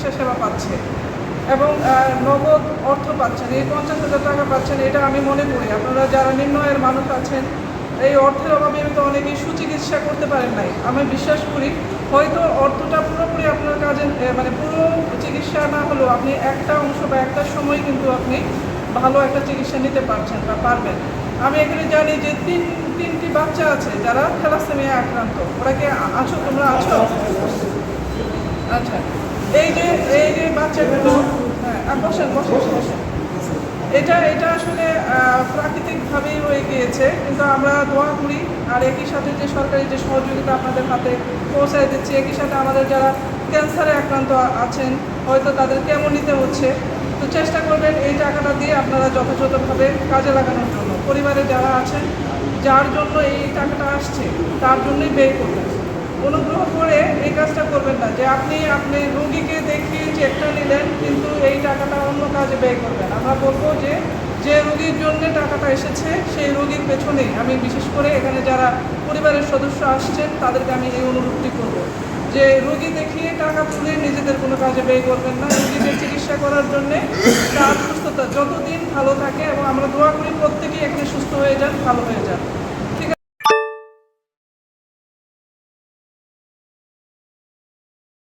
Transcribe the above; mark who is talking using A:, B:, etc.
A: চিকিৎসা সেবা পাচ্ছে। এবং নগদ অর্থ পাচ্ছেন এই পঞ্চাশ হাজার টাকা পাচ্ছেন, এটা আমি মনে করি। আপনারা যারা নিম্ন আয়ের মানুষ আছেন, এই অর্থের অভাবে তো অনেকেই সুচিকিৎসা করতে পারেন নাই। আমি বিশ্বাস করি, হয়তো অর্থটা পুরোপুরি আপনার কাজে মানে পুরো চিকিৎসা না হলেও আপনি একটা অংশ বা একটা সময় কিন্তু আপনি ভালো একটা চিকিৎসা নিতে পারছেন বা পারবেন। আমি এখানে জানি যে তিন, তিনটি বাচ্চা আছে যারা থ্যালাসেমিয়া আক্রান্ত। ওরা কি আছো, তোমরা আছো? এই যে এই যে বাচ্চাগুলো হ্যাঁ বসেন বসেন বসেন। এটা এটা আসলে প্রাকৃতিকভাবেই হয়ে গিয়েছে, কিন্তু আমরা দোয়া করি, আর একই সাথে যে সরকারি যে সহযোগিতা আপনাদের হাতে পৌঁছায় দিচ্ছি, একই সাথে আমাদের যারা ক্যান্সারে আক্রান্ত আছেন, হয়তো তাদের কেমন নিতে হচ্ছে, তো চেষ্টা করবেন এই টাকাটা দিয়ে আপনারা যথাযথভাবে কাজে লাগানোর জন্য। পরিবারে যারা আছেন, যার জন্য এই টাকাটা আসছে, তার জন্যই ব্যয় করবেন। অনুগ্রহ করে এই কাজটা করবেন না, যে আপনি আপনি রুগীকে দেখিয়ে চেকটা নিলেন, কিন্তু এই টাকাটা অন্য কাজে ব্যয় করবেন। আমরা বলব যে যে রুগীর জন্য টাকাটা এসেছে, সেই রুগীর পেছনেই। আমি বিশেষ করে এখানে যারা পরিবারের সদস্য আসছেন, তাদেরকে আমি এই অনুরোধটি করব। যে রুগী দেখিয়ে টাকা তুলে নিজেদের কোনো কাজে ব্যয় করবেন না। রুগীকে চিকিৎসা করার জন্যে তার সুস্থতা যতদিন ভালো থাকে, এবং আমরা দোয়া করি প্রত্যেকেই এখানে সুস্থ হয়ে যান, ভালো হয়ে যান।